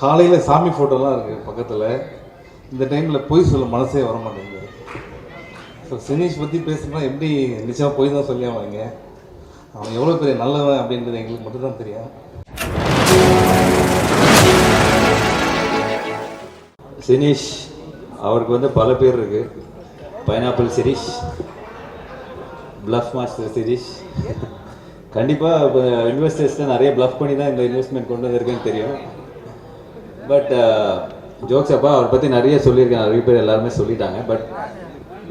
காலையில் சாமி ஃபோட்டோலாம் இருக்குது பக்கத்தில். இந்த டைமில் பொய் சொல்ல மனசே வர மாட்டேங்குது ஸோ சினீஷ் பற்றி பேசுனா எப்படி நிச்சயமாக பொய் தான் சொல்லி அவங்க அவன் எவ்வளோ பெரிய நல்லவன் அப்படின்றது எங்களுக்கு மட்டும்தான் தெரியும். சினீஷ் அவருக்கு வந்து பல பேர் இருக்குது pineapple Shirish bluff master Shirish கண்டிப்பாக இப்போ இன்வெஸ்டர்ஸ்லாம் நிறைய ப்ளஃப் பண்ணி தான் இந்த இன்வெஸ்ட்மெண்ட் கொண்டு வந்திருக்குன்னு தெரியும். பட் ஜோக்ஸ் அப்பா அவரை பற்றி நிறைய சொல்லியிருக்கேன். நிறைய பேர் எல்லாருமே சொல்லிட்டாங்க. பட்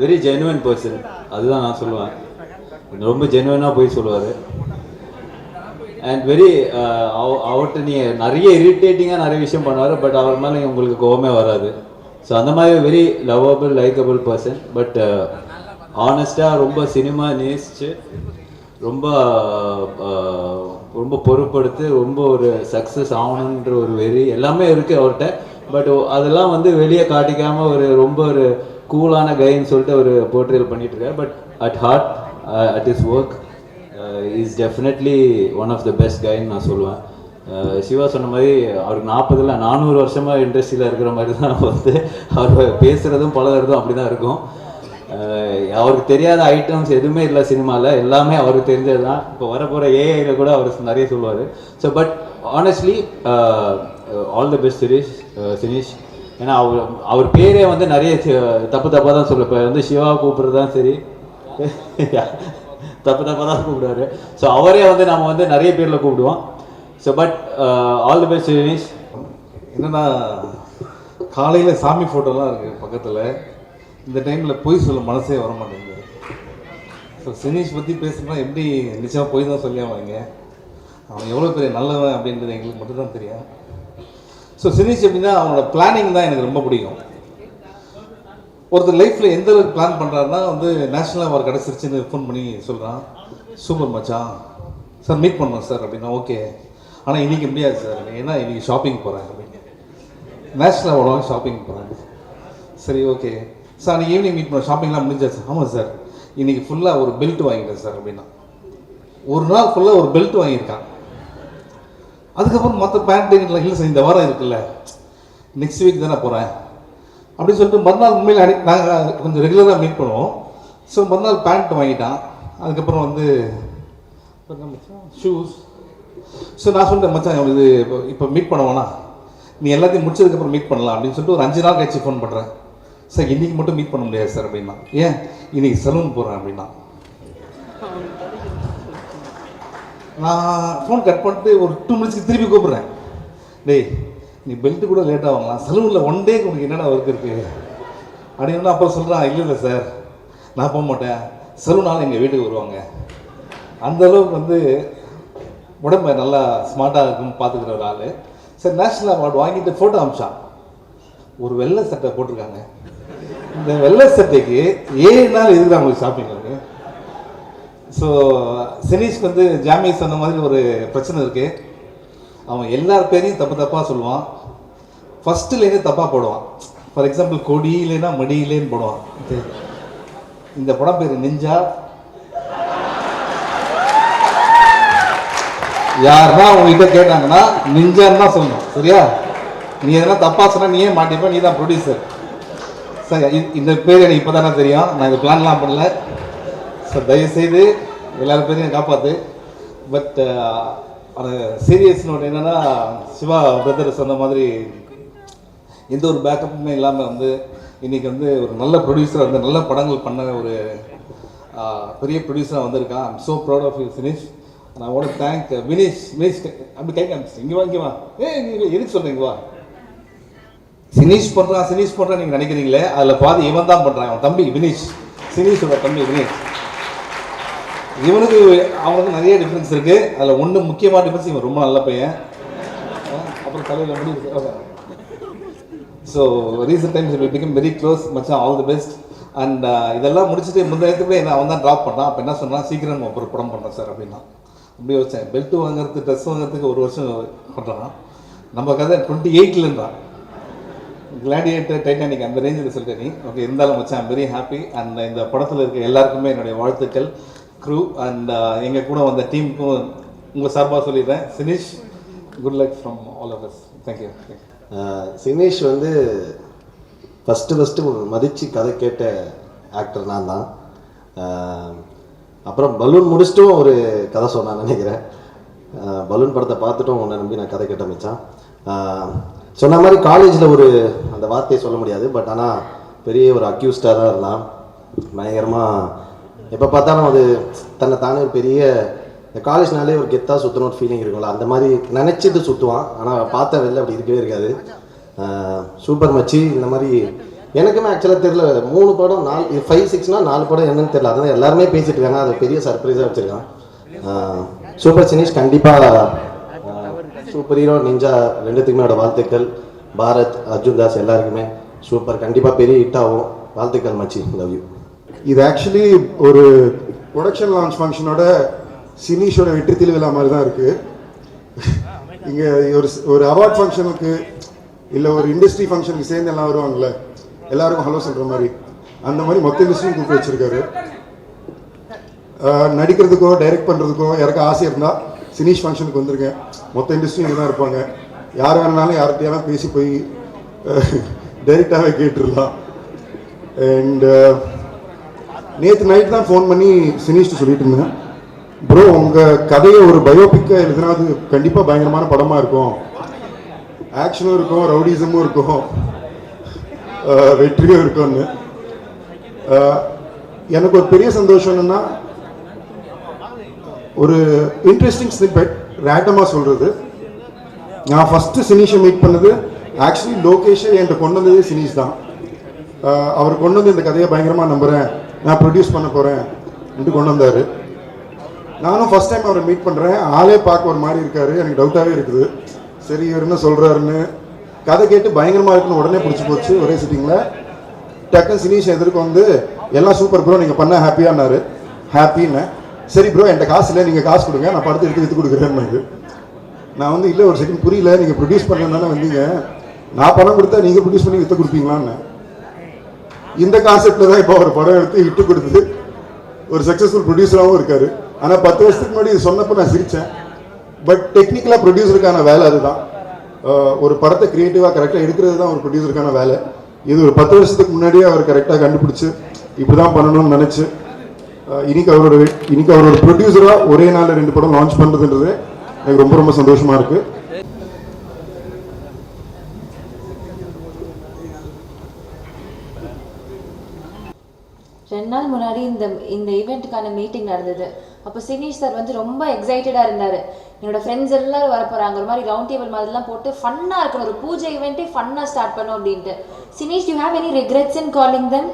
வெரி ஜெனுவன் பர்சன் அதுதான் நான் சொல்லுவேன். ரொம்ப ஜெனுவனாக போய் சொல்லுவார். Uh, அண்ட் வெரி அவர்கிட்ட நீங்கள் நிறைய இரிட்டேட்டிங்காக நிறைய விஷயம் பண்ணுவார். பட் அவர் மேலே உங்களுக்கு கோவமே வராது. ஸோ அந்த மாதிரி very lovable likable person but ஆனஸ்டாக ரொம்ப சினிமா நேசிச்சு ரொம்ப ரொம்ப பொறுப்படுத்து ரொம்ப ஒரு சக்ஸஸ் ஆகணுன்ற ஒரு வெறி எல்லாமே இருக்குது அவர்கிட்ட. பட் அதெல்லாம் வந்து வெளியே காட்டிக்காமல் ஒரு ரொம்ப ஒரு கூலான கைன்னு சொல்லிட்டு ஒரு போர்ட்ரியல் பண்ணிட்டு but at heart at is work is definitely one of the best கைன்னு நான் சொல்லுவேன். Uh, சிவா சொன்ன மாதிரி அவருக்கு நாற்பதுல நானூறு வருஷமாக இண்டஸ்ட்ரியில் இருக்கிற மாதிரி தான் வந்து அவர் பேசுகிறதும் பழகுறதும் அப்படி தான் இருக்கும். அவருக்கு தெரியாத ஐட்டம்ஸ் எதுவுமே இல்லை சினிமாவில் எல்லாமே அவருக்கு தெரிஞ்சது தான் இப்போ வரப்போகிற ஏஐயில் கூட அவர் நிறைய சொல்லுவார். So but honestly all the best Sirish Sinish ஏன்னா அவர் அவர் பேரே வந்து நிறைய தப்பு தப்பாக தான் சொல்லு இப்போ வந்து சிவா கூப்பிட்றது தான் சரி. தப்பு தப்பாக தான் கூப்பிடுவாரு. ஸோ அவரே வந்து நம்ம வந்து நிறைய பேரில் கூப்பிடுவோம். So but all the best Sinish என்னென்னா காலையில் சாமி ஃபோட்டோலாம் இருக்குது பக்கத்தில். இந்த டைமில் பொய் சொல்ல மனசே வர மாட்டேங்குது ஸோ சினீஷ் பற்றி பேசுனா எப்படி நிச்சயமாக பொய் தான் சொல்லி அவங்க அவன் எவ்வளோ பெரிய நல்லவன் அப்படின்றது எங்களுக்கு மட்டும்தான் தெரியும். ஸோ சினீஷ் எப்படின்னா அவனோட பிளானிங் தான் எனக்கு ரொம்ப பிடிக்கும். ஒருத்தர் லைஃப்பில் எந்த அளவுக்கு பிளான் பண்ணுறாருன்னா வந்து நேஷ்னல் அவார்டு கிடச்சிருச்சுன்னு ஃபோன் பண்ணி சொல்கிறான் சூப்பர் மச்சான். சார் மீட் பண்ணோம் சார் அப்படின்னா ஓகே. ஆனால் இன்றைக்கி முடியாது சார். ஏன்னா இன்றைக்கி ஷாப்பிங் போகிறேன் அப்படின்னு. நேஷ்னல் அவார்டு ஷாப்பிங் போகிறேன் சரி ஓகே. சார் நீங்கள் ஈவினிங் மீட் பண்ண ஷாப்பிங்லாம் முடிஞ்சாச்சு. ஆமாம் சார் இன்றைக்கி ஃபுல்லாக ஒரு பெல்ட் வாங்கிட்டேன் சார் அப்படின்னா. ஒரு நாள் ஃபுல்லாக ஒரு பெல்ட் வாங்கியிருக்கான். அதுக்கப்புறம் மற்ற பேண்ட்டு இல்லை சார் இந்த வாரம் இருக்குல்ல. நெக்ஸ்ட் வீக் தானே போகிறேன் அப்படின்னு சொல்லிட்டு மறுநாள் உண்மையில் அடி நாங்கள் கொஞ்சம் ரெகுலராக மீட் பண்ணுவோம். ஸோ மறுநாள் பேண்ட் வாங்கிட்டான். அதுக்கப்புறம் வந்து ஷூஸ் ஸோ நான் சொல்லிட்டேன் மச்சான் இது இப்போ இப்போ மீட் பண்ணுவோன்னா நீ எல்லாத்தையும் முடிச்சதுக்கப்புறம் மீட் பண்ணலாம். அப்படின்னு சொல்லிட்டு ஒரு அஞ்சு நாள் கழிச்சு ஃபோன் பண்ணுறேன் சார் இன்றைக்கி மட்டும் மீட் பண்ண முடியாது சார் அப்படின்னா. ஏன்? இன்னைக்கு சலூன் போகிறேன் அப்படின்னா. நான் ஃபோன் கட் பண்ணிட்டு ஒரு டூ மினிட்ஸ்க்கு திருப்பி கூப்பிட்றேன். டேய் நீ பெல்ட்டு கூட லேட்டாக வாங்கலாம். சலூனில் ஒன் டேக்கு உனக்கு என்னென்ன ஒர்க் இருக்குது அப்படின்னு அப்புறம் சொல்கிறான் இல்லை இல்லை சார் நான் போக மாட்டேன். சலூனால் எங்கள் வீட்டுக்கு வருவாங்க. அந்தளவுக்கு வந்து உடம்பு நல்லா ஸ்மார்ட்டாக இருக்குன்னு பார்த்துக்கிற ஒரு ஆள். சார் நேஷ்னல் அவார்டு வாங்கிட்டு ஃபோட்டோ அமிச்சான் ஒரு வெள்ளை சட்டை போட்டிருக்காங்க. இந்த வெள்ளை சட்டைக்கு ஏழு நாள் எதுக்கு ஷாப்பிங் இருக்கு ஸோ சினீஷ்க்கு வந்து ஜாமியை சொன்ன மாதிரி ஒரு பிரச்சனை இருக்குது அவன் எல்லார் பேரையும் தப்பு தப்பாக சொல்லுவான். ஃபஸ்ட்டுலேருந்து தப்பாக போடுவான். ஃபார் எக்ஸாம்பிள் கொடி இல்லைன்னா மடியிலேன்னு போடுவான். இந்த படம் பேர் நெஞ்சா யாருன்னா உங்ககிட்ட கேட்டாங்கன்னா நெஞ்சான்னு தான் சொல்லணும். சரியா? நீ எதனா தப்பாக சொன்னால் நீயே மாட்டிப்ப நீ தான் ப்ரொடியூசர் சார் இந்த பேர் எனக்கு இப்போ தானே தெரியும். நான் இந்த பிளான்லாம் பண்ணல. சார் தயவுசெய்து எல்லாரும் பேரையும் காப்பாற்று பட் uh, அந்த சீரியஸ் நோட் என்னென்னா சிவா பிரதர் சொன்ன மாதிரி எந்த ஒரு பேக்கப்புமே இல்லாமல் வந்து இன்றைக்கி வந்து ஒரு நல்ல ப்ரொடியூசர் வந்து நல்ல படங்கள் பண்ண ஒரு பெரிய ப்ரொடியூசராக வந்திருக்கான். I'm so proud of you finish நான் உட தேங்க் வினேஷ் வினேஷ் அப்படி கை காமிச்சு இங்கே வா இங்கே வா. ஏ எதுக்கு சொல்கிறீங்க வா. சினீஷ் பண்ணுறான் சினீஷ் பண்ணுறான் நீங்கள் நினைக்கிறீங்களே? அதில் பாதி இவன் தான் பண்ணுறான் அவன் தம்பி வினீஷ். சினீஷோட தம்பி வினேஷ். இவனுக்கு அவனுக்கு நிறைய டிஃப்ரென்ஸ் இருக்குது அதில் ஒன்று முக்கியமான டிஃப்ரென்ஸ் இவன் ரொம்ப நல்ல பையன். அப்புறம் தலையில் முடி so recent times will become very close மச்சான் ஆல் தி பெஸ்ட் அண்ட் இதெல்லாம் முடிச்சுட்டு முந்தையத்துக்கு என்ன அவன் தான் ட்ராப் பண்ணான் அப்போ என்ன சொன்னான் சீக்கிரம் நம்ம ஒரு படம் பண்ணுறோம் சார் அப்படின்னா. அப்படியே வச்சேன். பெல்ட் வாங்குறதுக்கு ட்ரெஸ் வாங்குறதுக்கு ஒரு வருஷம் பண்ணுறான் நம்ம கதை டுவெண்ட்டி எயிட்லன்றான் கிளாடியேட்டர் டைட்டானிக் அந்த ரேஞ்சில் சொல்லிட்டேன் நீ ஓகே இருந்தாலும் வச்சு ஐம் வெரி ஹாப்பி அண்ட் இந்த படத்தில் இருக்க எல்லாருக்குமே என்னுடைய வாழ்த்துக்கள். க்ரூ அண்ட் எங்கள் கூட வந்த டீமுக்கும் உங்கள் சார்பாக சொல்லிடுறேன். Sinish good luck from all of us thank you Sinish வந்து ஃபஸ்ட்டு ஃபஸ்ட்டு மதித்து கதை கேட்ட ஆக்டர் நான் தான். Uh, அப்புறம் பலூன் முடிச்சிட்டும் ஒரு கதை சொன்னான்னு நினைக்கிறேன். Uh, பலூன் படத்தை பார்த்துட்டும் உன்னை நம்பி நான் கதை கேட்ட மிச்சான். Uh, சொன்ன மாதிரி காலேஜில் ஒரு அந்த வார்த்தையை சொல்ல முடியாது பட் ஆனால் பெரிய ஒரு அக்யூஸ்டாக தான் இருந்தான் பயங்கரமாக எப்போ பார்த்தாலும் அது தன்னை தானே ஒரு பெரிய இந்த காலேஜ்னாலே ஒரு கெத்தாக சுற்றணும் ஒரு ஃபீலிங் இருக்கும்ல. அந்த மாதிரி நினச்சிட்டு சுற்றுவான் ஆனால் பார்த்த வெளில அப்படி இருக்கவே இருக்காது. சூப்பர் மச்சி இந்த மாதிரி எனக்குமே ஆக்சுவலாக தெரியல. மூணு படம் நாலு ஃபைவ் சிக்ஸ்னா நாலு படம் என்னன்னு தெரியல. அதான் எல்லாருமே பேசிட்டு இருக்காங்க. அது பெரிய சர்ப்ரைஸாக வச்சுருக்கான். சூப்பர் சினிஷ் கண்டிப்பாக சூப்பர் ஹீரோ நிஞ்சா ரெண்டுத்துக்குமே என்னோட வாழ்த்துக்கள். பாரத் அர்ஜுன் தாஸ் எல்லாருக்குமே சூப்பர். கண்டிப்பாக பெரிய ஹிட் ஆகும். வாழ்த்துக்கள் மச்சி. லவ் யூ இது ஆக்சுவலி ஒரு ப்ரொடக்ஷன் லான்ச் ஃபங்க்ஷனோட சினிஷோட வெற்றி திருவிழா மாதிரி தான் இருக்குது இங்கே ஒரு ஒரு அவார்ட் ஃபங்க்ஷனுக்கு இல்லை ஒரு இண்டஸ்ட்ரி ஃபங்க்ஷனுக்கு சேர்ந்து எல்லாம் வருவாங்கல்ல எல்லாருக்கும் ஹலோ சொல்கிற மாதிரி. அந்த மாதிரி மொத்த இண்டஸ்ட்ரியும் கூப்பிட்டு வச்சிருக்காரு. நடிக்கிறதுக்கோ டைரக்ட் பண்ணுறதுக்கோ யாருக்கும் ஆசை இருந்தால் சினிஷ் ஃபங்க்ஷனுக்கு வந்திருக்கேன். மொத்த இண்டஸ்ட்ரியும் இங்கே தான் இருப்பாங்க. யார் வேணாலும் யார்கிட்டயெல்லாம் பேசி போய் டைரெக்டாகவே கேட்டுடலாம். அண்ட் நேற்று நைட் தான் ஃபோன் பண்ணி சினிஷ்ட்டு சொல்லிட்டு இருந்தேன். ப்ரோ உங்கள் கதையை ஒரு பயோபிக்கை எழுதுனா அது கண்டிப்பாக பயங்கரமான படமாக இருக்கும். ஆக்ஷனும் இருக்கும் ரவுடிசமும் இருக்கும். வெற்றியும் இருக்கும்னு. எனக்கு ஒரு பெரிய சந்தோஷம் என்னன்னா ஒரு இன்ட்ரெஸ்டிங் ஸ்னிப்பெட் ரேண்டமாக சொல்கிறது நான் ஃபஸ்ட்டு சினிஷை மீட் பண்ணது ஆக்சுவலி லோகேஷை என்கிட்ட கொண்டு வந்ததே சினிஷ் தான். அவர் கொண்டு வந்து இந்த கதையை பயங்கரமாக நம்புகிறேன் நான் ப்ரொடியூஸ் பண்ண போகிறேன் கொண்டு வந்தார். நானும் ஃபஸ்ட் டைம் அவரை மீட் பண்ணுறேன் ஆளே பார்க்க ஒரு மாதிரி இருக்காரு. எனக்கு டவுட்டாகவே இருக்குது. சரி இவர் என்ன சொல்கிறாருன்னு கதை கேட்டு பயங்கரமாக இருக்குன்னு உடனே பிடிச்சி போச்சு ஒரே சிட்டிங்கில் டக்குன்னு சினிஷ் எதிர்க்கு வந்து எல்லாம் சூப்பர் ப்ரோ நீங்கள் பண்ண ஹாப்பியானாரு ஹாப்பின்னு சரி ப்ரோ என்கிட்ட காசு இல்லை நீங்கள் காசு கொடுங்க நான் படத்தை எடுத்து எடுத்து கொடுக்குறேன்னு நான் வந்து இல்லை ஒரு செகண்ட் புரியல நீங்கள் ப்ரொடியூஸ் பண்ணலன்னு வந்தீங்க. நான் பணம் கொடுத்தா நீங்கள் ப்ரொடியூஸ் பண்ணி விற்று கொடுப்பீங்களான்னு. இந்த கான்செப்டில் தான் இப்போ ஒரு படம் எடுத்து விட்டு கொடுத்தது ஒரு சக்ஸஸ்ஃபுல் ப்ரொடியூசராகவும் இருக்கார். ஆனால் பத்து வருஷத்துக்கு முன்னாடி இது சொன்னப்போ நான் சிரித்தேன் பட் டெக்னிக்கலாக ப்ரொடியூசருக்கான வேலை அதுதான். ஒரு படத்தை க்ரியேட்டிவாக கரெக்டாக எடுக்கிறது தான் ஒரு ப்ரொடியூசருக்கான வேலை. இது ஒரு பத்து வருஷத்துக்கு முன்னாடியே அவர் கரெக்டாக கண்டுபிடிச்சி இப்படி தான் பண்ணணும்னு நினச்சி இன்னைக்கு அவரோட இன்னைக்கு அவரோட ப்ரொடியூசராக ஒரே நாளில் ரெண்டு படம் லான்ச் பண்ணுறதுன்றது எனக்கு ரொம்ப ரொம்ப சந்தோஷமாக இருக்குது ரெண்டு நாள் முன்னாடி இந்த இந்த ஈவெண்ட்டுக்கான மீட்டிங் நடந்தது. அப்போ சினீஷ் சார் வந்து ரொம்ப எக்ஸைட்டடாக இருந்தார். என்னோட ஃப்ரெண்ட்ஸ் எல்லாரும் வர போகிறாங்க ஒரு மாதிரி ரவுண்ட் டேபிள் மாதிரிலாம் போட்டு ஃபன்னாக இருக்கணும். ஒரு பூஜை ஈவெண்ட்டே ஃபன்னாக ஸ்டார்ட் பண்ணும் அப்படின்ட்டு. Sinish you have any regrets in calling then